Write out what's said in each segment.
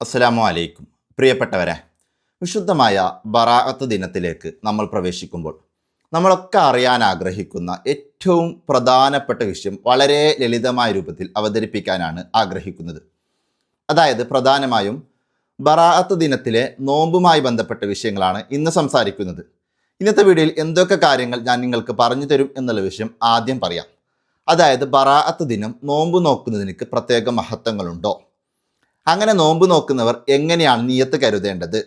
അസ്സലാമു അലൈക്കും പ്രിയപ്പെട്ടവരെ വിശുദ്ധമായ ബറാഅത്ത് ദിനത്തിലേക്ക് നമ്മൾ പ്രവേശിക്കുമ്പോൾ നമ്മളൊക്കെ അറിയാൻ ആഗ്രഹിക്കുന്ന ഏറ്റവും പ്രധാനപ്പെട്ട വിഷയം വളരെ ലളിതമായ രൂപത്തിൽ അവതരിപ്പിക്കാനാണ് ആഗ്രഹിക്കുന്നത്. അതായത് പ്രധാനമായും ബറാഅത്ത് ദിനത്തിലെ നോമ്പുമായി ബന്ധപ്പെട്ട വിഷയങ്ങളാണ് ഇന്ന് സംസാരിക്കുന്നത്. ഇന്നത്തെ വീഡിയോയിൽ എന്തൊക്കെ കാര്യങ്ങൾ ഞാൻ നിങ്ങൾക്ക് പറഞ്ഞു തരും എന്നുള്ള വിഷയം ആദ്യം പറയാം. അതായത് ബറാഅത്ത് ദിനം നോമ്പ് നോക്കുന്നതിന് പ്രത്യേക മഹത്വങ്ങളുണ്ടോ? അങ്ങനെ നോമ്പ് നോക്കുന്നവർ എങ്ങനെയാണ് നിയത്ത് കരുതേണ്ടത്?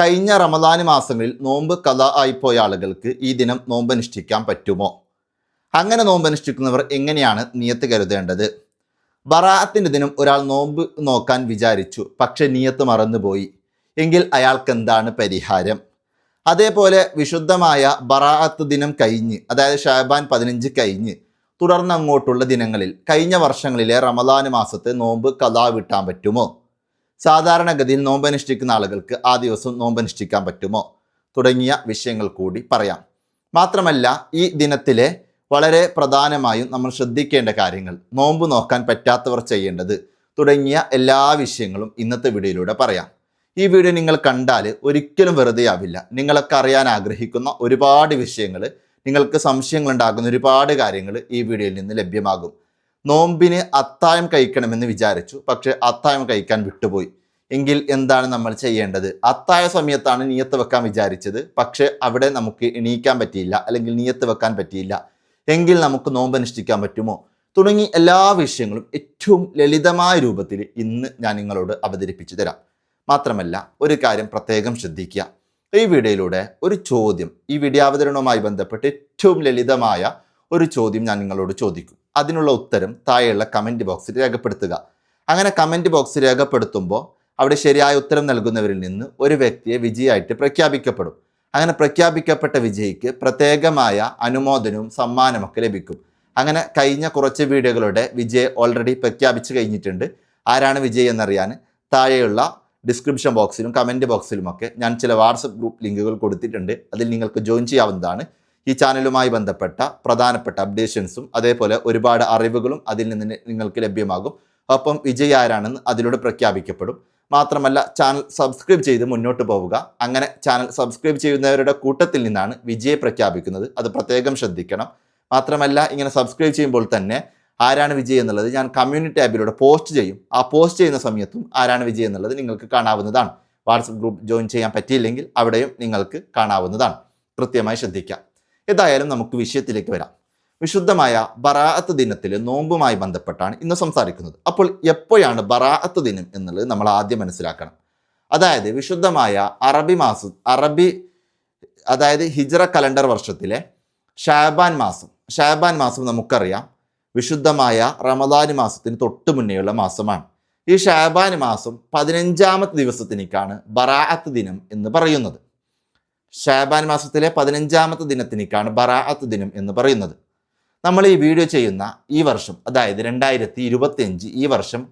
കഴിഞ്ഞ റമദാൻ മാസങ്ങളിൽ നോമ്പ് കഥ ആയിപ്പോയ ആളുകൾക്ക് ഈ ദിനം നോമ്പ് അനുഷ്ഠിക്കാൻ പറ്റുമോ? അങ്ങനെ നോമ്പ് അനുഷ്ഠിക്കുന്നവർ എങ്ങനെയാണ് നിയത്ത് കരുതേണ്ടത്? ബറാഅത്തിന്റെ ദിനം ഒരാൾ നോമ്പ് നോക്കാൻ വിചാരിച്ചു പക്ഷെ നിയത്ത് മറന്നുപോയി. എങ്കിൽ അയാൾക്ക് എന്താണ് പരിഹാരം? അതേപോലെ വിശുദ്ധമായ ബറാഅത്ത് ദിനം കഴിഞ്ഞ് അതായത് ഷാബാൻ പതിനഞ്ച് കഴിഞ്ഞ് തുടർന്ന് അങ്ങോട്ടുള്ള ദിനങ്ങളിൽ കഴിഞ്ഞ വർഷങ്ങളിലെ റമദാന് മാസത്തെ നോമ്പ് കഥാ വിട്ടാൻ പറ്റുമോ? സാധാരണഗതിയിൽ നോമ്പ് അനുഷ്ഠിക്കുന്ന ആളുകൾക്ക് ആ ദിവസം നോമ്പ് അനുഷ്ഠിക്കാൻ പറ്റുമോ? തുടങ്ങിയ വിഷയങ്ങൾ കൂടി പറയാം. മാത്രമല്ല ഈ ദിനത്തിലെ വളരെ പ്രധാനമായും നമ്മൾ ശ്രദ്ധിക്കേണ്ട കാര്യങ്ങൾ നോമ്പ് നോക്കാൻ പറ്റാത്തവർ ചെയ്യേണ്ടത് തുടങ്ങിയ എല്ലാ വിഷയങ്ങളും ഇന്നത്തെ വീഡിയോയിലൂടെ പറയാം. ഈ വീഡിയോ നിങ്ങൾ കണ്ടാൽ ഒരിക്കലും വെറുതെ ആവില്ല നിങ്ങളൊക്കെ അറിയാൻ ആഗ്രഹിക്കുന്ന ഒരുപാട് വിഷയങ്ങൾ നിങ്ങൾക്ക് സംശയങ്ങൾ ഉണ്ടാകുന്ന ഒരുപാട് കാര്യങ്ങൾ ഈ വീഡിയോയിൽ നിന്ന് ലഭ്യമാകും. നോമ്പിന് അത്തായം കഴിക്കണമെന്ന് വിചാരിച്ചു പക്ഷേ അത്തായം കഴിക്കാൻ വിട്ടുപോയി. എങ്കിൽ എന്താണ് നമ്മൾ ചെയ്യേണ്ടത്? അത്തായ സമയത്താണ് നീയത്ത് വെക്കാൻ വിചാരിച്ചത് പക്ഷേ അവിടെ നമുക്ക് എണീക്കാൻ പറ്റിയില്ല അല്ലെങ്കിൽ നീയത്ത് വെക്കാൻ പറ്റിയില്ല. എങ്കിൽ നമുക്ക് നോമ്പ് അനുഷ്ഠിക്കാൻ പറ്റുമോ? തുടങ്ങി എല്ലാ വിഷയങ്ങളും ഏറ്റവും ലളിതമായ രൂപത്തിൽ ഇന്ന് ഞാൻ നിങ്ങളോട് അവതരിപ്പിച്ചു തരാം. മാത്രമല്ല ഒരു കാര്യം പ്രത്യേകം ശ്രദ്ധിക്കുക. ഈ വീഡിയോയിലൂടെ ഒരു ചോദ്യം ഈ വീഡിയോ അവതരണവുമായി ബന്ധപ്പെട്ട് ഏറ്റവും ലളിതമായ ഒരു ചോദ്യം ഞാൻ നിങ്ങളോട് ചോദിക്കും. അതിനുള്ള ഉത്തരം താഴെയുള്ള കമന്റ് ബോക്സിൽ രേഖപ്പെടുത്തുക. അങ്ങനെ കമന്റ് ബോക്സ് രേഖപ്പെടുത്തുമ്പോൾ അവിടെ ശരിയായ ഉത്തരം നൽകുന്നവരിൽ നിന്ന് ഒരു വ്യക്തിയെ വിജയമായിട്ട് പ്രഖ്യാപിക്കപ്പെടും. അങ്ങനെ പ്രഖ്യാപിക്കപ്പെട്ട വിജയിക്ക് പ്രത്യേകമായ അനുമോദനവും സമ്മാനമൊക്കെ ലഭിക്കും. അങ്ങനെ കഴിഞ്ഞ കുറച്ച് വീഡിയോകളുടെ വിജയ് ഓൾറെഡി പ്രഖ്യാപിച്ചു കഴിഞ്ഞിട്ടുണ്ട്. ആരാണ് വിജയ് എന്നറിയാൻ താഴെയുള്ള ഡിസ്ക്രിപ്ഷൻ ബോക്സിലും കമന്റ് ബോക്സിലുമൊക്കെ ഞാൻ ചില വാട്സപ്പ് ഗ്രൂപ്പ് ലിങ്കുകൾ കൊടുത്തിട്ടുണ്ട്. അതിൽ നിങ്ങൾക്ക് ജോയിൻ ചെയ്യാവുന്നതാണ്. ഈ ചാനലുമായി ബന്ധപ്പെട്ട പ്രധാനപ്പെട്ട അപ്ഡേഷൻസും അതേപോലെ ഒരുപാട് അറിവുകളും അതിൽ നിന്ന് നിങ്ങൾക്ക് ലഭ്യമാകും. ഒപ്പം വിജയ് ആരാണെന്ന് അതിലൂടെ പ്രഖ്യാപിക്കപ്പെടും. മാത്രമല്ല ചാനൽ സബ്സ്ക്രൈബ് ചെയ്ത് മുന്നോട്ട് പോവുക. അങ്ങനെ ചാനൽ സബ്സ്ക്രൈബ് ചെയ്യുന്നവരുടെ കൂട്ടത്തിൽ നിന്നാണ് വിജയെ പ്രഖ്യാപിക്കുന്നത്. അത് പ്രത്യേകം ശ്രദ്ധിക്കണം. മാത്രമല്ല ഇങ്ങനെ സബ്സ്ക്രൈബ് ചെയ്യുമ്പോൾ തന്നെ ആരാണ് വിജയ് എന്നുള്ളത് ഞാൻ കമ്മ്യൂണിറ്റി ആപ്പിലൂടെ പോസ്റ്റ് ചെയ്യും. ആ പോസ്റ്റ് ചെയ്യുന്ന സമയത്തും ആരാണ് വിജയ് എന്നുള്ളത് നിങ്ങൾക്ക് കാണാവുന്നതാണ്. വാട്സപ്പ് ഗ്രൂപ്പ് ജോയിൻ ചെയ്യാൻ പറ്റിയില്ലെങ്കിൽ അവിടെയും നിങ്ങൾക്ക് കാണാവുന്നതാണ്. കൃത്യമായി ശ്രദ്ധിക്കാം ഏതായാലും നമുക്ക് വിഷയത്തിലേക്ക് വരാം. വിശുദ്ധമായ ബറാഅത്ത് ദിനത്തിൽ നോമ്പുമായി ബന്ധപ്പെട്ടാണ് ഇന്ന് സംസാരിക്കുന്നത്. അപ്പോൾ എപ്പോഴാണ് ബറാഅത്ത് ദിനം എന്നുള്ളത് നമ്മൾ ആദ്യം മനസ്സിലാക്കണം. അതായത് വിശുദ്ധമായ അറബി മാസം അറബി അതായത് ഹിജ്റ കലണ്ടർ വർഷത്തിലെ ഷാബാൻ മാസം. ഷാബാൻ മാസം നമുക്കറിയാം. വിശുദ്ധമായ റമദാൻ മാസത്തിന് തൊട്ട് മുന്നേയുള്ള മാസമാണ്. ഈ ഷാബാൻ മാസം പതിനഞ്ചാമത്തെ ദിവസത്തിനേക്കാണ് ബറാഅത്ത് ദിനം എന്ന് പറയുന്നത്. ഷാബാൻ മാസത്തിലെ പതിനഞ്ചാമത്തെ ദിനത്തിനേക്കാണ് ബറാഅത്ത് ദിനം എന്ന് പറയുന്നത്. നമ്മൾ ഈ വീഡിയോ ചെയ്യുന്ന ഈ വർഷം അതായത് രണ്ടായിരത്തി ഇരുപത്തിയഞ്ച് ഈ വർഷം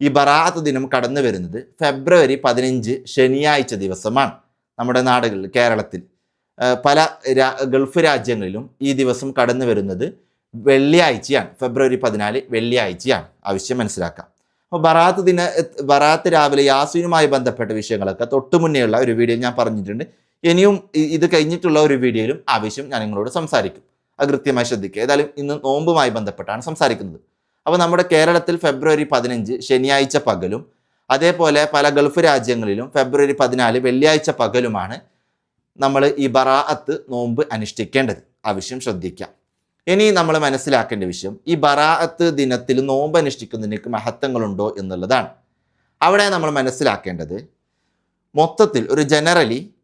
ഈ ബറാഅത്ത് ദിനം കടന്നു വരുന്നത് ഫെബ്രുവരി പതിനഞ്ച് ശനിയാഴ്ച ദിവസമാണ്. നമ്മുടെ നാടുകളിൽ കേരളത്തിൽ പല ഗൾഫ് രാജ്യങ്ങളിലും ഈ ദിവസം കടന്നു വരുന്നത് വെള്ളിയാഴ്ചയാണ്. ഫെബ്രുവരി പതിനാല് വെള്ളിയാഴ്ചയാണ്. ആവശ്യം മനസ്സിലാക്കാം. അപ്പോൾ ബറാത്ത് ദിന ബറാത്ത് രാവിലെ യാസുവിനുമായി ബന്ധപ്പെട്ട വിഷയങ്ങളൊക്കെ തൊട്ടു മുന്നേയുള്ള ഒരു വീഡിയോ ഞാൻ പറഞ്ഞിട്ടുണ്ട്. ഇനിയും ഇത് കഴിഞ്ഞിട്ടുള്ള ഒരു വീഡിയോയിലും ആവശ്യം ഞാൻ നിങ്ങളോട് സംസാരിക്കും. അത് കൃത്യമായി ശ്രദ്ധിക്കുക. ഏതായാലും ഇന്ന് നോമ്പുമായി ബന്ധപ്പെട്ടാണ് സംസാരിക്കുന്നത്. അപ്പോൾ നമ്മുടെ കേരളത്തിൽ ഫെബ്രുവരി പതിനഞ്ച് ശനിയാഴ്ച പകലും അതേപോലെ പല ഗൾഫ് രാജ്യങ്ങളിലും ഫെബ്രുവരി പതിനാല് വെള്ളിയാഴ്ച പകലുമാണ് നമ്മൾ ഈ ബറാഅത്ത് നോമ്പ് അനുഷ്ഠിക്കേണ്ടത്. ആവശ്യം ശ്രദ്ധിക്കാം. ഇനി നമ്മൾ മനസ്സിലാക്കേണ്ട വിഷയം ഈ ബറാഅത്ത് ദിനത്തിൽ നോമ്പ് അനുഷ്ഠിക്കുന്നതിന് മഹത്വങ്ങളുണ്ടോ എന്നുള്ളതാണ്. അവിടെ നമ്മൾ മനസ്സിലാക്കേണ്ടത് മൊത്തത്തിൽ ഒരു ജനറലി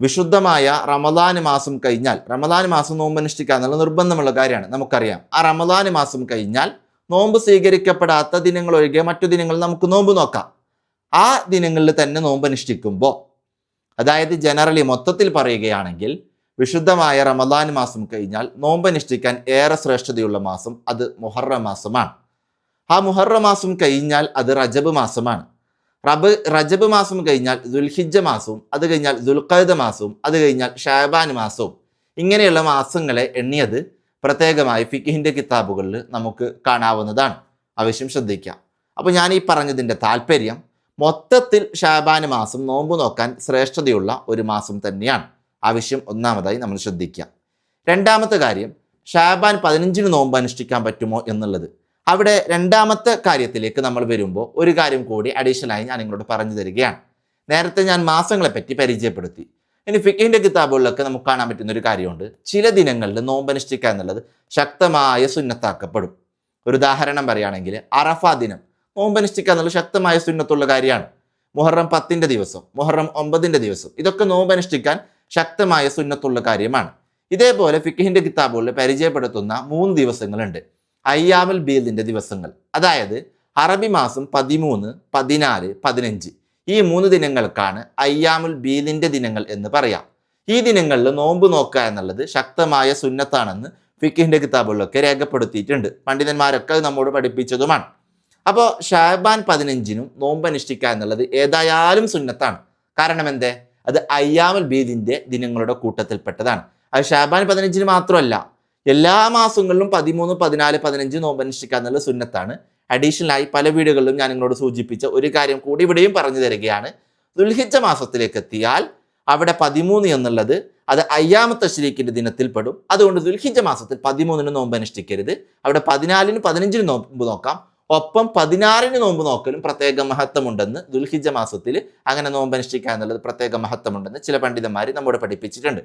വിശുദ്ധമായ റമദാൻ മാസം കഴിഞ്ഞാൽ റമദാൻ മാസം നോമ്പ് അനുഷ്ഠിക്കുക എന്നുള്ള നിർബന്ധമുള്ള കാര്യമാണ് നമുക്കറിയാം. ആ റമദാൻ മാസം കഴിഞ്ഞാൽ നോമ്പ് സ്വീകരിക്കപ്പെടാത്ത ദിനങ്ങൾ ഒഴികെ മറ്റു ദിനങ്ങൾ നമുക്ക് നോമ്പ് നോക്കാം. ആ ദിനങ്ങളിൽ തന്നെ നോമ്പ് അനുഷ്ഠിക്കുമ്പോൾ അതായത് ജനറലി മൊത്തത്തിൽ പറയുകയാണെങ്കിൽ വിശുദ്ധമായ റമദാൻ മാസം കഴിഞ്ഞാൽ നോമ്പ് അനുഷ്ഠിക്കാൻ ഏറെ ശ്രേഷ്ഠതയുള്ള മാസം അത് മുഹറ മാസമാണ്. ആ മുഹറ മാസം കഴിഞ്ഞാൽ അത് റജബ് മാസമാണ്. റബ് റജബ് മാസം കഴിഞ്ഞാൽ ദുൽഹിജ മാസവും അത് കഴിഞ്ഞാൽ ദുൽഖൈദ മാസവും അത് കഴിഞ്ഞാൽ ഷാബാൻ മാസവും. ഇങ്ങനെയുള്ള മാസങ്ങളെ എണ്ണിയത് പ്രത്യേകമായി ഫിഖിന്റെ കിതാബുകളിൽ നമുക്ക് കാണാവുന്നതാണ്. ആവശ്യം ശ്രദ്ധിക്കാം. അപ്പോൾ ഞാൻ ഈ പറഞ്ഞതിന്റെ താല്പര്യം മൊത്തത്തിൽ ഷാബാൻ മാസം നോമ്പ് നോക്കാൻ ശ്രേഷ്ഠതയുള്ള ഒരു മാസം തന്നെയാണ്. ആവശ്യം ഒന്നാമതായി നമ്മൾ ശ്രദ്ധിക്കുക. രണ്ടാമത്തെ കാര്യം ഷാബാൻ പതിനഞ്ചിന് നോമ്പ് അനുഷ്ഠിക്കാൻ പറ്റുമോ എന്നുള്ളത്. അവിടെ രണ്ടാമത്തെ കാര്യത്തിലേക്ക് നമ്മൾ വരുമ്പോൾ ഒരു കാര്യം കൂടി അഡീഷണലായി ഞാൻ നിങ്ങളോട് പറഞ്ഞു തരികയാണ്. നേരത്തെ ഞാൻ മാസങ്ങളെപ്പറ്റി പരിചയപ്പെടുത്തി. ഇനി ഫിക്കിന്റെ കിതാബുകളിലൊക്കെ നമുക്ക് കാണാൻ പറ്റുന്ന ഒരു കാര്യമുണ്ട്. ചില ദിനങ്ങളിൽ നോമ്പ് അനുഷ്ഠിക്കുക എന്നുള്ളത് ശക്തമായ സുന്നത്താക്കപ്പെടും. ഒരു ഉദാഹരണം പറയുകയാണെങ്കിൽ അറഫ ദിനം. നോമ്പ് അനുഷ്ഠിക്കുക എന്നുള്ളത് ശക്തമായ സുന്നത്തുള്ള കാര്യമാണ്. മുഹറം പത്തിന്റെ ദിവസം മുഹറം ഒമ്പതിന്റെ ദിവസം. ഇതൊക്കെ നോമ്പ് അനുഷ്ഠിക്കാൻ ശക്തമായ സുന്നത്തുള്ള കാര്യമാണ്. ഇതേപോലെ ഫിക്കിഹിന്റെ കിതാബുകളിൽ പരിചയപ്പെടുത്തുന്ന മൂന്ന് ദിവസങ്ങളുണ്ട്. അയ്യാമൽ ബീദിന്റെ ദിവസങ്ങൾ. അതായത് അറബി മാസം പതിമൂന്ന് പതിനാല് പതിനഞ്ച്. ഈ മൂന്ന് ദിനങ്ങൾക്കാണ് അയ്യാമുൽ ബീദിന്റെ ദിനങ്ങൾ എന്ന് പറയാം. ഈ ദിനങ്ങളിൽ നോമ്പ് നോക്കുക എന്നുള്ളത് ശക്തമായ സുന്നത്താണെന്ന് ഫിക്കിഹിന്റെ കിതാബുകളിലൊക്കെ രേഖപ്പെടുത്തിയിട്ടുണ്ട്. പണ്ഡിതന്മാരൊക്കെ നമ്മോട് പഠിപ്പിച്ചതുമാണ്. അപ്പോൾ ഷാബാൻ പതിനഞ്ചിനും നോമ്പ് അനുഷ്ഠിക്കുക എന്നുള്ളത് ഏതായാലും സുന്നത്താണ്. കാരണം എന്തേ? അത് അയ്യാമൽ ബീദിന്റെ ദിനങ്ങളുടെ കൂട്ടത്തിൽപ്പെട്ടതാണ്. അത് ഷാബാൻ പതിനഞ്ചിന് മാത്രമല്ല എല്ലാ മാസങ്ങളിലും പതിമൂന്ന് പതിനാല് പതിനഞ്ച് നോമ്പ് അനുഷ്ഠിക്കുക എന്നുള്ള സുന്നത്താണ്. അഡീഷണലായി പല വീടുകളിലും ഞാൻ നിങ്ങളോട് സൂചിപ്പിച്ച ഒരു കാര്യം കൂടി ഇവിടെയും പറഞ്ഞു തരികയാണ്. ദുൽഹിജ മാസത്തിലേക്ക് എത്തിയാൽ അവിടെ പതിമൂന്ന് എന്നുള്ളത് അത് അയ്യാമത്തെ ശരീക്കിന്റെ ദിനത്തിൽപ്പെടും അതുകൊണ്ട് ദുൽഹിജ മാസത്തിൽ പതിമൂന്നിന് നോമ്പ് അനുഷ്ഠിക്കരുത്. അവിടെ പതിനാലിന് പതിനഞ്ചിന് നോമ്പ് നോക്കാം. ഒപ്പം പതിനാറിന് നോമ്പ് നോക്കലും പ്രത്യേക മഹത്വമുണ്ടെന്ന് ദുൽഹിജ മാസത്തിൽ അങ്ങനെ നോമ്പ് അനുഷ്ഠിക്കുക എന്നുള്ളത് പ്രത്യേക മഹത്വമുണ്ടെന്ന് ചില പണ്ഡിതന്മാർ നമ്മോട് പഠിപ്പിച്ചിട്ടുണ്ട്.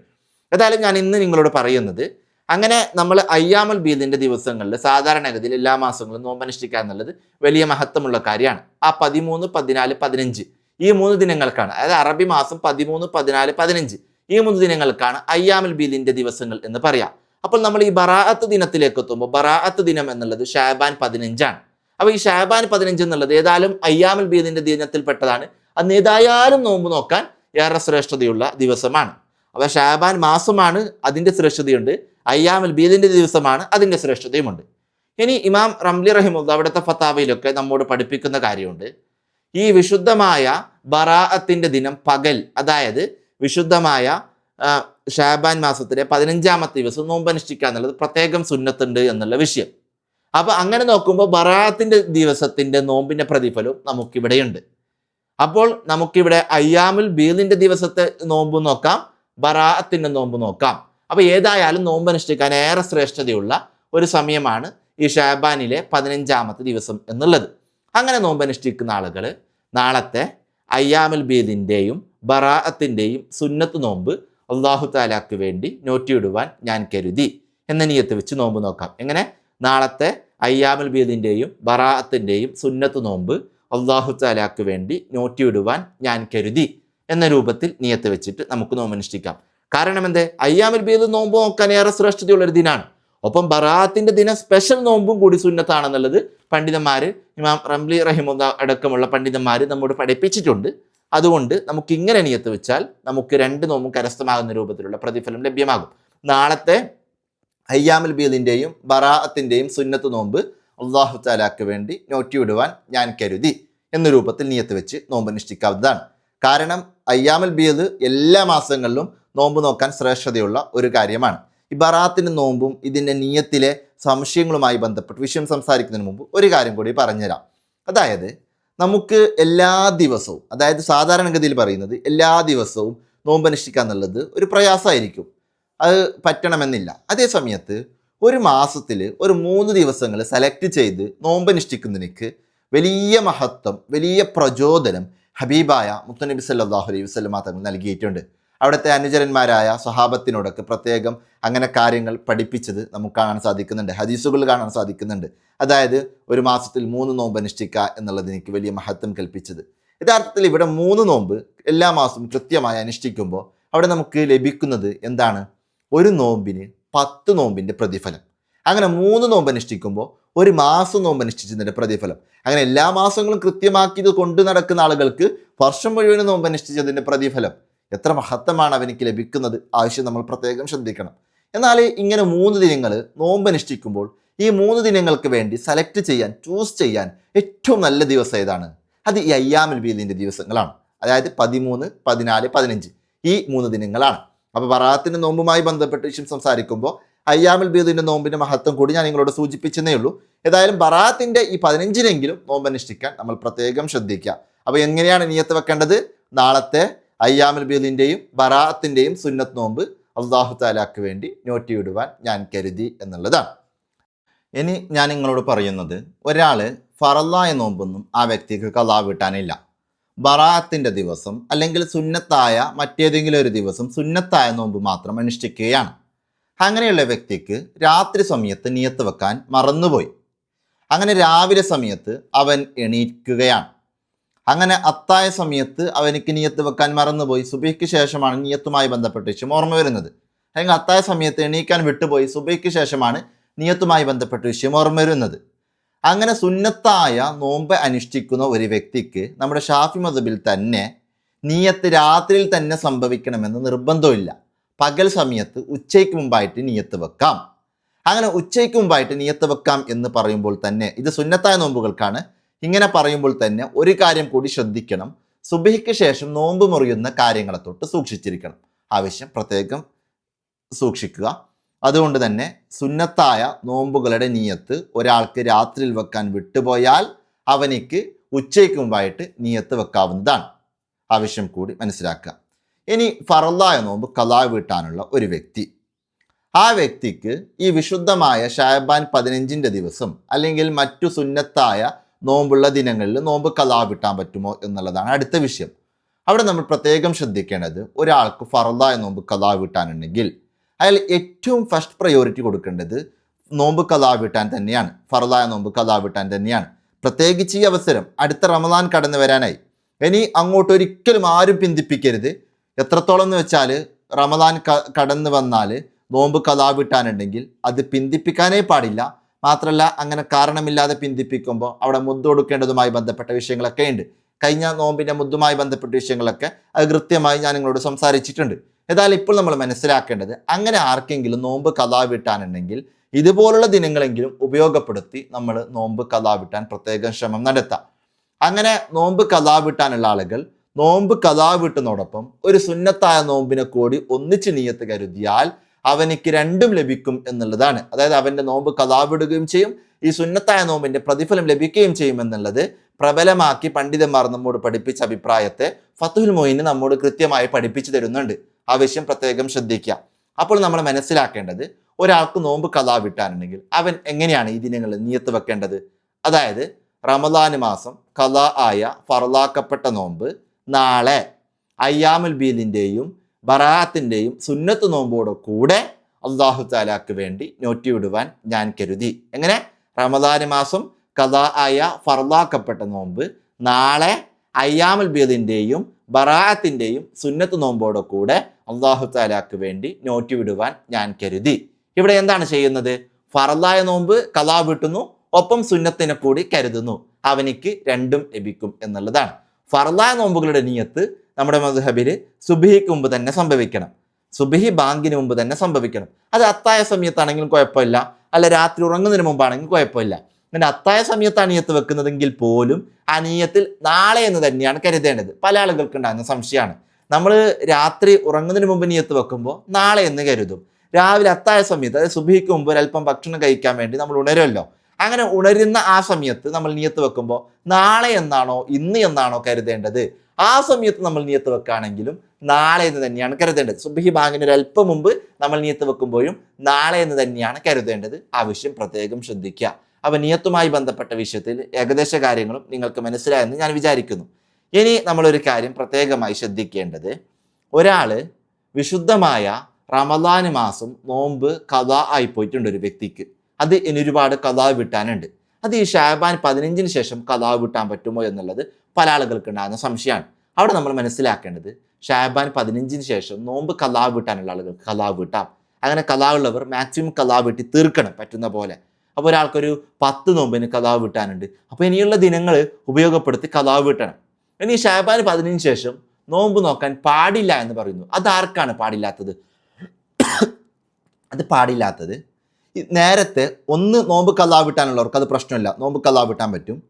ഏതായാലും ഞാൻ ഇന്ന് നിങ്ങളോട് പറയുന്നത് അങ്ങനെ നമ്മൾ അയ്യാമൽ ബീദിന്റെ ദിവസങ്ങളിൽ സാധാരണഗതിയിൽ എല്ലാ മാസങ്ങളും നോമ്പ് അനുഷ്ഠിക്കുക എന്നുള്ളത് വലിയ മഹത്വമുള്ള കാര്യമാണ്. ആ പതിമൂന്ന് പതിനാല് പതിനഞ്ച് ഈ മൂന്ന് ദിനങ്ങൾക്കാണ്. അതായത് അറബി മാസം പതിമൂന്ന് പതിനാല് പതിനഞ്ച് ഈ മൂന്ന് ദിനങ്ങൾക്കാണ് അയ്യാമൽ ബീദിന്റെ ദിവസങ്ങൾ എന്ന് പറയാം. അപ്പോൾ നമ്മൾ ഈ ബറാഅത്ത് ദിനത്തിലേക്ക് എത്തുമ്പോൾ ബറാഅത്ത് ദിനം എന്നുള്ളത് ഷാബാൻ പതിനഞ്ചാണ്. അപ്പോൾ ഈ ഷാബാൻ പതിനഞ്ച് എന്നുള്ളത് ഏതായാലും അയ്യാമൽ ബീദിന്റെ ദിനത്തിൽപ്പെട്ടതാണ് അന്ന് ഏതായാലും നോമ്പ് നോക്കാൻ ഏറെ ശ്രേഷ്ഠതയുള്ള ദിവസമാണ്. അപ്പോൾ ഷാബാൻ മാസമാണ് അതിന്റെ ശ്രേഷ്ഠതയുണ്ട്. അയ്യാമൽ ബീദിന്റെ ദിവസമാണ് അതിന്റെ ശ്രേഷ്ഠതയുമുണ്ട്. ഇനി ഇമാം റംലി റഹിമുദ് അവിടുത്തെ ഫത്താവയിലൊക്കെ നമ്മോട് പഠിപ്പിക്കുന്ന കാര്യമുണ്ട്. ഈ വിശുദ്ധമായ ബറാഅത്തിന്റെ ദിനം പകൽ അതായത് വിശുദ്ധമായ ഷാബാൻ മാസത്തിലെ പതിനഞ്ചാമത്തെ ദിവസം നോമ്പ് അനുഷ്ഠിക്കുക എന്നുള്ളത് പ്രത്യേകം സുന്നത്തുണ്ട് എന്നുള്ള വിഷയം. അപ്പോൾ അങ്ങനെ നോക്കുമ്പോൾ ബറാത്തിന്റെ ദിവസത്തിന്റെ നോമ്പിന്റെ പ്രതിഫലവും നമുക്കിവിടെയുണ്ട്. അപ്പോൾ നമുക്കിവിടെ അയ്യാമുൽ ബീദിന്റെ ദിവസത്തെ നോമ്പ് നോക്കാം ബറാത്തിന്റെ നോമ്പ് നോക്കാം. അപ്പോൾ ഏതായാലും നോമ്പ് അനുഷ്ഠിക്കാൻ ഏറെ ശ്രേഷ്ഠതയുള്ള ഒരു സമയമാണ് ഈ ഷാബാനിലെ പതിനഞ്ചാമത്തെ ദിവസം എന്നുള്ളത്. അങ്ങനെ നോമ്പ് അനുഷ്ഠിക്കുന്ന ആളുകൾ നാളത്തെ അയ്യാമുൽ ബീദിന്റെയും ബറാഅത്തിന്റെയും സുന്നത്ത് നോമ്പ് അള്ളാഹു താലാക്ക് വേണ്ടി നോറ്റിയിടുവാൻ ഞാൻ കരുതി. എന്ന നീയത്ത് വെച്ച് നോമ്പ് നോക്കാം. എങ്ങനെ? നാളത്തെ അയ്യാമുൽ ബീദിന്റെയും ബറാഅത്തിന്റെയും സുന്നത്ത് നോമ്പ് അള്ളാഹു താലാക്ക് വേണ്ടി നോറ്റിയിടുവാൻ ഞാൻ കരുതി എന്ന രൂപത്തിൽ നിയത്ത് വെച്ചിട്ട് നമുക്ക് നോമ്പനുഷ്ഠിക്കാം. കാരണം എന്തേ? അയ്യാമുൽ ബീദ് നോമ്പ് നോക്കാൻ ഏറെ ശ്രേഷ്ഠതയുള്ള ഒരു ദിനാണ്. ഒപ്പം ബറാത്തിന്റെ ദിനം സ്പെഷ്യൽ നോമ്പും കൂടി സുന്നത്താണെന്നുള്ളത് പണ്ഡിതന്മാർ ഇമാം റംലി റഹിമുദ്ദ അടക്കമുള്ള പണ്ഡിതന്മാർ നമ്മോട് പഠിപ്പിച്ചിട്ടുണ്ട്. അതുകൊണ്ട് നമുക്ക് ഇങ്ങനെ നിയത്ത് വെച്ചാൽ നമുക്ക് രണ്ട് നോമ്പും കരസ്ഥമാകുന്ന രൂപത്തിലുള്ള പ്രതിഫലം ലഭ്യമാകും. നാളത്തെ അയ്യാമുൽ ബീദിന്റെയും ബറാഅത്തിന്റെയും സുന്നത്ത് നോമ്പ് അള്ളാഹു താലാക്ക് വേണ്ടി നോറ്റിവിടുവാൻ ഞാൻ കരുതി എന്ന രൂപത്തിൽ നിയത്ത് വെച്ച് നോമ്പ് അനുഷ്ഠിക്കാവുന്നതാണ്. കാരണം അയ്യാമുൽ ബീദ് എല്ലാ മാസങ്ങളിലും നോമ്പ് നോക്കാൻ ശ്രേഷ്ഠതയുള്ള ഒരു കാര്യമാണ്. ഈ ബറാത്തിന് നോമ്പും ഇതിന്റെ നീയത്തിലെ സംശയങ്ങളുമായി ബന്ധപ്പെട്ട് വിഷയം സംസാരിക്കുന്നതിന് മുമ്പ് ഒരു കാര്യം കൂടി പറഞ്ഞുതരാം. അതായത് നമുക്ക് എല്ലാ ദിവസവും അതായത് സാധാരണഗതിയിൽ പറയുന്നത് എല്ലാ ദിവസവും നോമ്പ് അനുഷ്ഠിക്കുക എന്നുള്ളത് ഒരു പ്രയാസമായിരിക്കും. അത് പറ്റണമെന്നില്ല. അതേ സമയത്ത് ഒരു മാസത്തിൽ ഒരു മൂന്ന് ദിവസങ്ങൾ സെലക്ട് ചെയ്ത് നോമ്പ് അനുഷ്ഠിക്കുന്നതിനേക്ക് വലിയ മഹത്വം വലിയ പ്രചോദനം ഹബീബായ മുത്തനബി സല്ലാഹു അലൈഹി വസ്ലമ തങ്ങൾ നൽകിയിട്ടുണ്ട്. അവിടുത്തെ അനുചരന്മാരായ സ്വഹാബത്തിനോടൊക്കെ പ്രത്യേകം അങ്ങനെ കാര്യങ്ങൾ പഠിപ്പിച്ചത് നമുക്ക് കാണാൻ സാധിക്കുന്നുണ്ട്. ഹദീസുകൾ കാണാൻ സാധിക്കുന്നുണ്ട്. അതായത് ഒരു മാസത്തിൽ മൂന്ന് നോമ്പ് അനുഷ്ഠിക്കുക എന്നുള്ളത് എനിക്ക് വലിയ മഹത്വം കൽപ്പിച്ചത്. യഥാർത്ഥത്തിൽ ഇവിടെ മൂന്ന് നോമ്പ് എല്ലാ മാസവും കൃത്യമായി അനുഷ്ഠിക്കുമ്പോൾ അവിടെ നമുക്ക് ലഭിക്കുന്നത് എന്താണ്? ഒരു നോമ്പിന് പത്ത് നോമ്പിന്റെ പ്രതിഫലം. അങ്ങനെ മൂന്ന് നോമ്പ് അനുഷ്ഠിക്കുമ്പോൾ ഒരു മാസം നോമ്പ് അനുഷ്ഠിച്ചതിന്റെ പ്രതിഫലം. അങ്ങനെ എല്ലാ മാസങ്ങളും കൃത്യമാക്കിയത് കൊണ്ട് നടക്കുന്ന ആളുകൾക്ക് വർഷം മുഴുവനും നോമ്പ് അനുഷ്ഠിച്ചതിന്റെ പ്രതിഫലം. എത്ര മഹത്വമാണ് അവനിക്ക് ലഭിക്കുന്നത്? ആവശ്യം നമ്മൾ പ്രത്യേകം ശ്രദ്ധിക്കണം. എന്നാൽ ഇങ്ങനെ മൂന്ന് ദിനങ്ങൾ നോമ്പ് അനുഷ്ഠിക്കുമ്പോൾ ഈ മൂന്ന് ദിനങ്ങൾക്ക് വേണ്ടി സെലക്ട് ചെയ്യാൻ ചൂസ് ചെയ്യാൻ ഏറ്റവും നല്ല ദിവസം ഏതാണ്? അത് ഈ അയ്യാമുൽ ബീദിന്റെ ദിവസങ്ങളാണ്. അതായത് പതിമൂന്ന് പതിനാല് പതിനഞ്ച് ഈ മൂന്ന് ദിനങ്ങളാണ്. അപ്പോൾ വറാത്തിന്റെ നോമ്പുമായി ബന്ധപ്പെട്ട് വിഷയം സംസാരിക്കുമ്പോൾ അയ്യാമിൽ ബീദിന്റെ നോമ്പിന്റെ മഹത്വം കൂടി ഞാൻ നിങ്ങളോട് സൂചിപ്പിച്ചതേ ഉള്ളൂ. ഏതായാലും ബറാത്തിന്റെ ഈ പതിനഞ്ചിനെങ്കിലും നോമ്പ് അനുഷ്ഠിക്കാൻ നമ്മൾ പ്രത്യേകം ശ്രദ്ധിക്കുക. അപ്പോൾ എങ്ങനെയാണ് നിയത്ത് വെക്കേണ്ടത്? നാളത്തെ അയ്യാമിൽ ബീദിന്റെയും ബറാത്തിന്റെയും സുന്നത്ത് നോമ്പ് അള്ളാഹു താലാക്ക് വേണ്ടി നോട്ടി വിടുവാൻ ഞാൻ കരുതി എന്നുള്ളതാണ്. ഇനി ഞാൻ നിങ്ങളോട് പറയുന്നത് ഒരാൾ ഫറല്ലായ നോമ്പൊന്നും ആ വ്യക്തിക്ക് കലാ ബറാത്തിന്റെ ദിവസം അല്ലെങ്കിൽ സുന്നത്തായ മറ്റേതെങ്കിലും ഒരു ദിവസം സുന്നത്തായ നോമ്പ് മാത്രം അനുഷ്ഠിക്കുകയാണ്. അങ്ങനെയുള്ള വ്യക്തിക്ക് രാത്രി സമയത്ത് നിയത്ത് വെക്കാൻ മറന്നുപോയി. അങ്ങനെ രാവിലെ സമയത്ത് അവൻ എണീക്കുകയാണ്. അങ്ങനെ അത്തായ സമയത്ത് അവനിക്ക് നിയത്ത് വെക്കാൻ മറന്നുപോയി. സുബയ്ക്ക് ശേഷമാണ് നിയത്തുമായി ബന്ധപ്പെട്ട് വിഷയം ഓർമ്മ വരുന്നത്. അല്ലെങ്കിൽ അത്തായ സമയത്ത് എണീക്കാൻ വിട്ടുപോയി. സുബയ്ക്ക് ശേഷമാണ് നിയത്തുമായി ബന്ധപ്പെട്ട് വിഷയം ഓർമ്മ വരുന്നത്. അങ്ങനെ സുന്നത്തായ നോമ്പ് അനുഷ്ഠിക്കുന്ന ഒരു വ്യക്തിക്ക് നമ്മുടെ ഷാഫി മതബിൽ തന്നെ നീയത്ത് രാത്രിയിൽ തന്നെ സംഭവിക്കണമെന്ന് നിർബന്ധമില്ല. പകൽ സമയത്ത് ഉച്ചയ്ക്ക് മുമ്പായിട്ട് നീയത്ത് വെക്കാം. അങ്ങനെ ഉച്ചയ്ക്ക് മുമ്പായിട്ട് നീയത്ത് വെക്കാം എന്ന് പറയുമ്പോൾ തന്നെ ഇത് സുന്നത്തായ നോമ്പുകൾക്കാണ്. ഇങ്ങനെ പറയുമ്പോൾ തന്നെ ഒരു കാര്യം കൂടി ശ്രദ്ധിക്കണം. സുബഹിക്ക് ശേഷം നോമ്പ് മുറിയുന്ന കാര്യങ്ങളെ തൊട്ട് സൂക്ഷിച്ചിരിക്കണം. ആവശ്യം പ്രത്യേകം സൂക്ഷിക്കുക. അതുകൊണ്ട് തന്നെ സുന്നത്തായ നോമ്പുകളുടെ നീയത്ത് ഒരാൾക്ക് രാത്രിയിൽ വെക്കാൻ വിട്ടുപോയാൽ അവനിക്ക് ഉച്ചയ്ക്ക് മുമ്പായിട്ട് നീയത്ത് വെക്കാവുന്നതാണ്. ആവശ്യം കൂടി മനസ്സിലാക്കുക. ഇനി ഫറല്ലായ നോമ്പ് കലാ വീട്ടാനുള്ള ഒരു വ്യക്തി. ആ വ്യക്തിക്ക് ഈ വിശുദ്ധമായ ഷാബാൻ പതിനഞ്ചിന്റെ ദിവസം അല്ലെങ്കിൽ മറ്റു സുന്നത്തായ നോമ്പുള്ള ദിനങ്ങളിൽ നോമ്പ് കലാ വിട്ടാൻ പറ്റുമോ എന്നുള്ളതാണ് അടുത്ത വിഷയം. അവിടെ നമ്മൾ പ്രത്യേകം ശ്രദ്ധിക്കേണ്ടത് ഒരാൾക്ക് ഫറലായ നോമ്പ് കലാ വീട്ടാനുണ്ടെങ്കിൽ അയാൾ ഏറ്റവും ഫസ്റ്റ് പ്രയോറിറ്റി കൊടുക്കേണ്ടത് നോമ്പ് കലാ വീട്ടാൻ തന്നെയാണ്. ഫറലായ നോമ്പ് കലാ വീട്ടാൻ തന്നെയാണ്. പ്രത്യേകിച്ച് ഈ അവസരം അടുത്ത റമദാൻ കടന്നു വരാനായി. ഇനി അങ്ങോട്ട് ഒരിക്കലും ആരും പിന്തിപ്പിക്കരുത്. എത്രത്തോളം എന്ന് വെച്ചാൽ റമദാൻ കടന്നു വന്നാൽ നോമ്പ് കലാ വിട്ടാനുണ്ടെങ്കിൽ അത് പിന്തിപ്പിക്കാനേ പാടില്ല. മാത്രമല്ല അങ്ങനെ കാരണമില്ലാതെ പിന്തിപ്പിക്കുമ്പോൾ അവിടെ മുദ്ദ കൊടുക്കേണ്ടതുമായി ബന്ധപ്പെട്ട വിഷയങ്ങളൊക്കെ ഉണ്ട് കഴിഞ്ഞ നോമ്പിന്റെ മുദ്ദുമായി ബന്ധപ്പെട്ട വിഷയങ്ങളൊക്കെ അത് കൃത്യമായി ഞാൻ നിങ്ങളോട് സംസാരിച്ചിട്ടുണ്ട്. ഏതായാലും ഇപ്പോൾ നമ്മൾ മനസ്സിലാക്കേണ്ടത് അങ്ങനെ ആർക്കെങ്കിലും നോമ്പ് കഥാ വിട്ടാനുണ്ടെങ്കിൽ ഇതുപോലുള്ള ദിനങ്ങളെങ്കിലും ഉപയോഗപ്പെടുത്തി നമ്മൾ നോമ്പ് കഥാ വിട്ടാൻ പ്രത്യേകം ശ്രമം നടത്താം. അങ്ങനെ നോമ്പ് കഥാ വിട്ടാനുള്ള ആളുകൾ നോമ്പ് കഥാ വിട്ടുന്നതോടൊപ്പം ഒരു സുന്നത്തായ നോമ്പിനെ കൂടി ഒന്നിച്ച് നീയത്ത് കരുതിയാൽ അവനിക്ക് രണ്ടും ലഭിക്കും എന്നുള്ളതാണ്. അതായത് അവന്റെ നോമ്പ് കഥാ വിടുകയും ചെയ്യും ഈ സുന്നത്തായ നോമ്പിന്റെ പ്രതിഫലം ലഭിക്കുകയും ചെയ്യും എന്നുള്ളത് പ്രബലമാക്കി പണ്ഡിതന്മാർ നമ്മോട് പഠിപ്പിച്ച അഭിപ്രായത്തെ ഫത്തുൽ മൊയിന് നമ്മോട് കൃത്യമായി പഠിപ്പിച്ചു തരുന്നുണ്ട്. ആവശ്യം പ്രത്യേകം ശ്രദ്ധിക്കുക. അപ്പോൾ നമ്മൾ മനസ്സിലാക്കേണ്ടത് ഒരാൾക്ക് നോമ്പ് കഥാ വിട്ടാനുണ്ടെങ്കിൽ അവൻ എങ്ങനെയാണ് ഈ ദിനങ്ങളിൽ നിയത്ത് വെക്കേണ്ടത്? അതായത് റമദാന് മാസം കഥാ ആയ ഫറലാക്കപ്പെട്ട നോമ്പ് നാളെ അയ്യാമുൽ ബീലിന്റെയും ബറാത്തിന്റെയും സുന്നത്ത് നോമ്പോടെ കൂടെ അള്ളാഹു താലാക്ക് വേണ്ടി നോറ്റി വിടുവാൻ ഞാൻ കരുതി. എങ്ങനെ? റമദാന് മാസം കഥാ ആയ ഫർദാക്കപ്പെട്ട നോമ്പ് നാളെ അയ്യാമുൽ ബീദിന്റെയും ബറാത്തിന്റെയും സുന്നത്ത് നോമ്പോടെ കൂടെ അള്ളാഹു താലാക്ക് വേണ്ടി നോറ്റ് വിടുവാൻ ഞാൻ കരുതി. ഇവിടെ എന്താണ് ചെയ്യുന്നത്? ഫറലായ നോമ്പ് കലാ വിട്ടുന്നു ഒപ്പം സുന്നത്തിനെ കൂടി കരുതുന്നു. അവനിക്ക് രണ്ടും ലഭിക്കും എന്നുള്ളതാണ്. ഫറലായ നോമ്പുകളുടെ നിയത്ത് നമ്മുടെ മധുഹബിൽ സുബിഹിക്ക് മുമ്പ് തന്നെ സംഭവിക്കണം. സുബിഹി ബാങ്കിന് മുമ്പ് തന്നെ സംഭവിക്കണം. അത് അത്തായ സമയത്താണെങ്കിലും കുഴപ്പമില്ല. അല്ല രാത്രി ഉറങ്ങുന്നതിന് മുമ്പാണെങ്കിലും കുഴപ്പമില്ല. അങ്ങനെ അത്തായ സമയത്താണ് നിയത്ത് വെക്കുന്നതെങ്കിൽ പോലും ആ നാളെ എന്ന് തന്നെയാണ് കരുതേണ്ടത്. പല ആളുകൾക്ക് ഉണ്ടാകുന്ന സംശയമാണ്. നമ്മൾ രാത്രി ഉറങ്ങുന്നതിന് മുമ്പ് നിയത്ത് വെക്കുമ്പോൾ നാളെ എന്ന് കരുതും. രാവിലെ അത്തായ സമയത്ത് അതായത് സുബിക്ക് മുമ്പ് ഒരല്പം ഭക്ഷണം കഴിക്കാൻ വേണ്ടി നമ്മൾ ഉണരുമല്ലോ. അങ്ങനെ ഉണരുന്ന ആ സമയത്ത് നമ്മൾ നിയത്ത് വെക്കുമ്പോൾ നാളെ എന്നാണോ ഇന്ന് എന്നാണോ കരുതേണ്ടത്? ആ സമയത്ത് നമ്മൾ നിയത്ത് വെക്കുകയാണെങ്കിലും നാളെ എന്ന് തന്നെയാണ് കരുതേണ്ടത്. സുബഹി ബാങ്കിന് ഒരു അല്പം മുമ്പ് നമ്മൾ നിയത്ത് വെക്കുമ്പോഴും നാളെ എന്ന് തന്നെയാണ് കരുതേണ്ടത്. ആവശ്യം പ്രത്യേകം ശ്രദ്ധിക്കുക. അപ്പോൾ നിയത്തുമായി ബന്ധപ്പെട്ട വിഷയത്തിൽ ഏകദേശ കാര്യങ്ങളും നിങ്ങൾക്ക് മനസ്സിലായെന്ന് ഞാൻ വിചാരിക്കുന്നു. ഇനി നമ്മളൊരു കാര്യം പ്രത്യേകമായി ശ്രദ്ധിക്കേണ്ടത്. ഒരാൾ വിശുദ്ധമായ റമദാന് മാസം നോമ്പ് കഥ ആയിപ്പോയിട്ടുണ്ട് ഒരു വ്യക്തിക്ക്. അത് ഇനി ഒരുപാട് കഥ വിട്ടാനുണ്ട്. അത് ഈ ഷാബാൻ പതിനഞ്ചിന് ശേഷം കഥ വിട്ടാൻ പറ്റുമോ എന്നുള്ളത് പല ആളുകൾക്ക് ഉണ്ടാകുന്ന സംശയമാണ്. അവിടെ നമ്മൾ മനസ്സിലാക്കേണ്ടത് ഷാബാൻ പതിനഞ്ചിന് ശേഷം നോമ്പ് കഥ വിട്ടാനുള്ള ആളുകൾക്ക് കഥ വിട്ടാം. അങ്ങനെ കഥ ഉള്ളവർ മാക്സിമം കഥ വിട്ടി തീർക്കണം പറ്റുന്ന പോലെ. അപ്പോൾ ഒരാൾക്കൊരു പത്ത് നോമ്പിന് കഥാവ് വിട്ടാനുണ്ട്. അപ്പോൾ ഇനിയുള്ള ദിനങ്ങൾ ഉപയോഗപ്പെടുത്തി കഥാവ് വിട്ടണം. ഇനി ഷാബാൻ പതിനഞ്ചിന് ശേഷം നോമ്പ് നോക്കാൻ പാടില്ല എന്ന് പറയുന്നു. അതാർക്കാണ് പാടില്ലാത്തത്? അത് പാടില്ലാത്തത് നേരത്തെ ഒന്ന് നോമ്പ് കഥാവ് വിട്ടാനുള്ളവർക്ക് അത് പ്രശ്നമില്ല. നോമ്പ് കഥാവ് വിട്ടാൻ പറ്റും.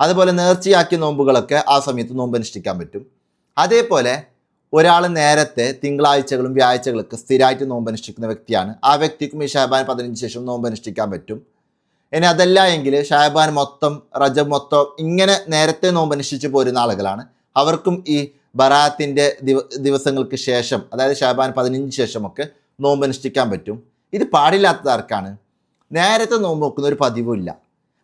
അതുപോലെ നേർച്ചയാക്കിയ നോമ്പുകളൊക്കെ ആ സമയത്ത് നോമ്പ് അനുഷ്ഠിക്കാൻ പറ്റും. അതേപോലെ ഒരാൾ നേരത്തെ തിങ്കളാഴ്ചകളും വ്യാഴ്ചകളൊക്കെ സ്ഥിരമായിട്ട് നോമ്പ് അനുഷ്ഠിക്കുന്ന വ്യക്തിയാണ്. ആ വ്യക്തിക്കും ഈ ഷാബാൻ പതിനഞ്ച് ശേഷം നോമ്പ് അനുഷ്ഠിക്കാൻ പറ്റും. ഇനി അതല്ല എങ്കിൽ ഷാബാൻ മൊത്തം റജബ് മൊത്തം ഇങ്ങനെ നേരത്തെ നോമ്പ് അനുഷ്ഠിച്ച് പോരുന്ന ആളുകളാണ്. അവർക്കും ഈ ബറാത്തിന്റെ ദിവ ദിവസങ്ങൾക്ക് ശേഷം അതായത് ഷാബാൻ പതിനഞ്ച് ശേഷമൊക്കെ നോമ്പ് അനുഷ്ഠിക്കാൻ പറ്റും. ഇത് പാടില്ലാത്തതാർക്കാണ് നേരത്തെ നോമ്പ് നോക്കുന്ന ഒരു പതിവുമില്ല.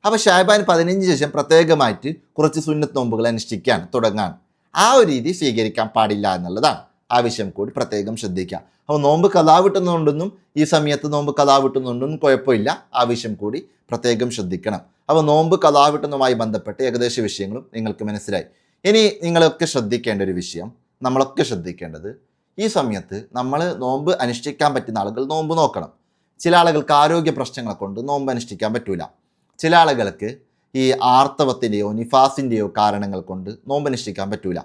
അപ്പോൾ ഷാബാൻ പതിനഞ്ച് ശേഷം പ്രത്യേകമായിട്ട് കുറച്ച് സുന്നത്ത് നോമ്പുകൾ അനുഷ്ഠിക്കാൻ തുടങ്ങാൻ ആ ഒരു രീതി സ്വീകരിക്കാൻ പാടില്ല എന്നുള്ളതാണ്. ആ വിഷയം കൂടി പ്രത്യേകം ശ്രദ്ധിക്കാം. അപ്പോൾ നോമ്പ് കഥാവിട്ടുന്നുണ്ടെന്നും ഈ സമയത്ത് നോമ്പ് കഥാവിട്ടുന്നുണ്ടെന്നും കുഴപ്പമില്ല. ആ വിഷയം കൂടി പ്രത്യേകം ശ്രദ്ധിക്കണം. അപ്പോൾ നോമ്പ് കഥാവിട്ടുന്നതുമായി ബന്ധപ്പെട്ട് ഏകദേശ വിഷയങ്ങളും നിങ്ങൾക്ക് മനസ്സിലായി. ഇനി നിങ്ങളൊക്കെ ശ്രദ്ധിക്കേണ്ട ഒരു വിഷയം നമ്മളൊക്കെ ശ്രദ്ധിക്കേണ്ടത് ഈ സമയത്ത് നമ്മൾ നോമ്പ് അനുഷ്ഠിക്കാൻ പറ്റുന്ന ആളുകൾ നോമ്പ് നോക്കണം. ചില ആളുകൾക്ക് ആരോഗ്യ പ്രശ്നങ്ങളെ കൊണ്ട് നോമ്പ് അനുഷ്ഠിക്കാൻ പറ്റൂല. ചില ആളുകൾക്ക് ഈ ആർത്തവത്തിന്റെയോ നിഫാസിന്റെയോ കാരണങ്ങൾ കൊണ്ട് നോമ്പ് അനുഷ്ഠിക്കാൻ പറ്റൂല.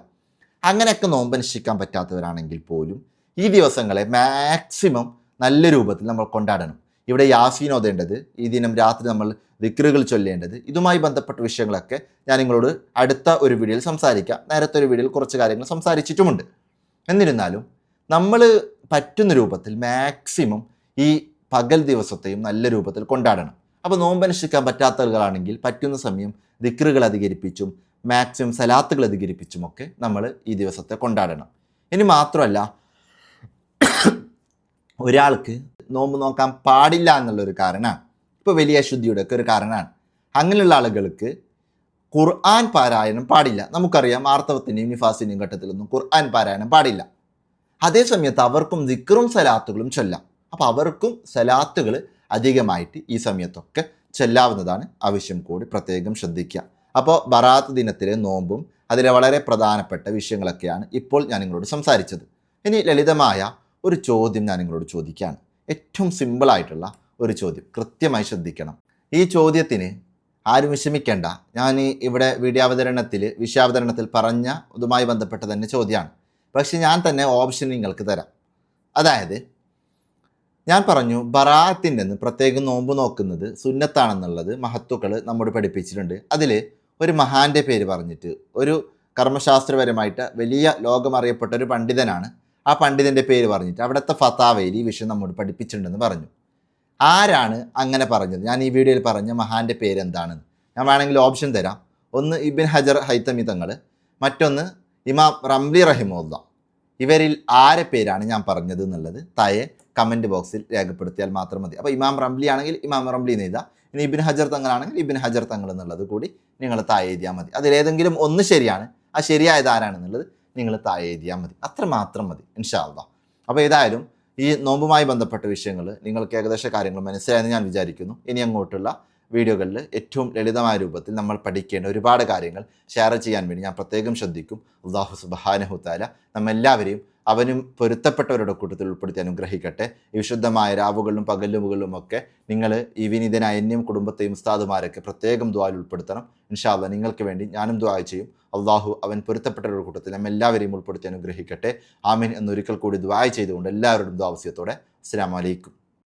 അങ്ങനെയൊക്കെ നോമ്പനുഷ്ഠിക്കാൻ പറ്റാത്തവരാണെങ്കിൽ പോലും ഈ ദിവസങ്ങളെ മാക്സിമം നല്ല രൂപത്തിൽ നമ്മൾ കൊണ്ടാടണം. ഇവിടെ യാസീൻ ഓതേണ്ടത് ഈ ദിനം രാത്രി നമ്മൾ വിക്രുകൾ ചൊല്ലേണ്ടത് ഇതുമായി ബന്ധപ്പെട്ട വിഷയങ്ങളൊക്കെ ഞാൻ നിങ്ങളോട് അടുത്ത ഒരു വീഡിയോയിൽ സംസാരിക്കാം. നേരത്തെ ഒരു വീഡിയോയിൽ കുറച്ച് കാര്യങ്ങൾ സംസാരിച്ചിട്ടുമുണ്ട്. എന്നിരുന്നാലും നമ്മൾ പറ്റുന്ന രൂപത്തിൽ മാക്സിമം ഈ പകൽ ദിവസത്തെയും നല്ല രൂപത്തിൽ കൊണ്ടാടണം. അപ്പോൾ നോമ്പനുഷ്ഠിക്കാൻ പറ്റാത്തവരാണെങ്കിൽ പറ്റുന്ന സമയം ദിക്റുകൾ അധികരിപ്പിച്ചും മാക്സിമം സലാത്തുകൾ അധികരിപ്പിച്ചുമൊക്കെ നമ്മൾ ഈ ദിവസത്തെ കൊണ്ടാടണം. ഇനി മാത്രമല്ല ഒരാൾക്ക് നോമ്പ് നോക്കാൻ പാടില്ല എന്നുള്ളൊരു കാരണമാണ്. ഇപ്പോൾ വലിയ അശുദ്ധിയുടെ ഒക്കെ ഒരു കാരണമാണ്. അങ്ങനെയുള്ള ആളുകൾക്ക് ഖുർആൻ പാരായണം പാടില്ല. നമുക്കറിയാം ആർത്തവത്തിന്റെയും നിഫാസിന്റെയും ഘട്ടത്തിലൊന്നും ഖുർആൻ പാരായണം പാടില്ല. അതേ സമയത്ത് അവർക്കും ദിക്റും സലാത്തുകളും ചൊല്ലാം. അപ്പോൾ അവർക്കും സലാത്തുകൾ അധികമായിട്ട് ഈ സമയത്തൊക്കെ ചെല്ലാവുന്നതാണ് ആവശ്യം കൂടി പ്രത്യേകം ശ്രദ്ധിക്കുക. അപ്പോൾ ബറാത്ത് ദിനത്തിലെ നോമ്പും അതിലെ വളരെ പ്രധാനപ്പെട്ട വിഷയങ്ങളൊക്കെയാണ് ഇപ്പോൾ ഞാൻ നിങ്ങളോട് സംസാരിച്ചത്. ഇനി ലളിതമായ ഒരു ചോദ്യം ഞാൻ നിങ്ങളോട് ചോദിക്കുകയാണ്. ഏറ്റവും സിമ്പിളായിട്ടുള്ള ഒരു ചോദ്യം. കൃത്യമായി ശ്രദ്ധിക്കണം. ഈ ചോദ്യത്തിന് ആരും വിഷമിക്കേണ്ട. ഞാൻ ഇവിടെ വീഡിയോ അവതരണത്തിൽ വിഷയാവതരണത്തിൽ പറഞ്ഞ ഇതുമായി ബന്ധപ്പെട്ട തന്നെ ചോദ്യമാണ്. പക്ഷെ ഞാൻ തന്നെ ഓപ്ഷൻ നിങ്ങൾക്ക് തരാം. അതായത് ഞാൻ പറഞ്ഞു ബറാത്തിന്റെ പ്രത്യേകം നോമ്പ് നോക്കുന്നത് സുന്നത്താണെന്നുള്ളത് മഹത്തുക്കൾ നമ്മോട് പഠിപ്പിച്ചിട്ടുണ്ട്. അതിൽ ഒരു മഹാന്റെ പേര് പറഞ്ഞിട്ട് ഒരു കർമ്മശാസ്ത്രപരമായിട്ട് വലിയ ലോകമറിയപ്പെട്ട ഒരു പണ്ഡിതനാണ്. ആ പണ്ഡിതന്റെ പേര് പറഞ്ഞിട്ട് അവിടുത്തെ ഫത്താവേലി ഈ വിഷയം നമ്മോട് പഠിപ്പിച്ചിട്ടുണ്ടെന്ന് പറഞ്ഞു. ആരാണ് അങ്ങനെ പറഞ്ഞത്? ഞാൻ ഈ വീഡിയോയിൽ പറഞ്ഞ മഹാന്റെ പേര് എന്താണെന്ന് ഞാൻ വേണമെങ്കിൽ ഓപ്ഷൻ തരാം. ഒന്ന് ഇബിൻ ഹജർ ഹൈത്തമി തങ്ങൾ മറ്റൊന്ന് ഇമാം റംലി റഹിമുല്ല ഇവരിൽ ആരെ പേരാണ് ഞാൻ പറഞ്ഞത് എന്നുള്ളത് താഴെ കമന്റ് ബോക്സിൽ രേഖപ്പെടുത്തിയാൽ മാത്രം മതി. അപ്പോൾ ഇമാം റംലി ആണെങ്കിൽ ഇമാം റംലി എന്ന് ഇനി ഇബിൻ ഹജർ തങ്ങളാണെങ്കിൽ ഇബിൻ ഹജർ തങ്ങൾ എന്നുള്ളത് കൂടി നിങ്ങൾ താഴെ എഴുതിയാൽ മതി. അതിലേതെങ്കിലും ഒന്ന് ശരിയാണ്. ആ ശരിയായത് ആരാണെന്നുള്ളത് നിങ്ങൾ താഴെ എഴുതിയാൽ മതി. അത്ര മാത്രം മതി ഇൻഷാല്ല അപ്പോൾ ഏതായാലും ഈ നോമ്പുമായി ബന്ധപ്പെട്ട വിഷയങ്ങൾ നിങ്ങൾക്ക് ഏകദേശ കാര്യങ്ങൾ മനസ്സിലായെന്ന് ഞാൻ വിചാരിക്കുന്നു. ഇനി അങ്ങോട്ടുള്ള വീഡിയോകളിൽ ഏറ്റവും ലളിതമായ രൂപത്തിൽ നമ്മൾ പഠിക്കേണ്ട ഒരുപാട് കാര്യങ്ങൾ ഷെയർ ചെയ്യാൻ വേണ്ടി ഞാൻ പ്രത്യേകം ശ്രദ്ധിക്കും. അള്ളാഹു സുബാനഹുത്താല നമ്മെല്ലാവരെയും അവനും പൊരുത്തപ്പെട്ടവരുടെ കൂട്ടത്തിൽ ഉൾപ്പെടുത്തി അനുഗ്രഹിക്കട്ടെ. ഈ വിശുദ്ധമായ രാവുകളിലും പകലുകളിലും ഒക്കെ നിങ്ങൾ ഈ വിനീതനായ എന്നെയും കുടുംബത്തെയും ഉസ്താദുമാരൊക്കെ പ്രത്യേകം ദ്വാൽ ഉൾപ്പെടുത്തണം. ഇൻഷാല്ല നിങ്ങൾക്ക് വേണ്ടി ഞാനും ദ്വാ ചെയ്യും. അള്ളാഹു അവൻ പൊരുത്തപ്പെട്ടവരുടെ കൂട്ടത്തിൽ നമ്മെല്ലാവരെയും ഉൾപ്പെടുത്തി അനുഗ്രഹിക്കട്ടെ. ആമീൻ എന്നൊരിക്കൽ കൂടി ദ്വായ ചെയ്തുകൊണ്ട് എല്ലാവരോടും ദ്വാവസ്യത്തോടെ അസ്സാം വലൈക്കും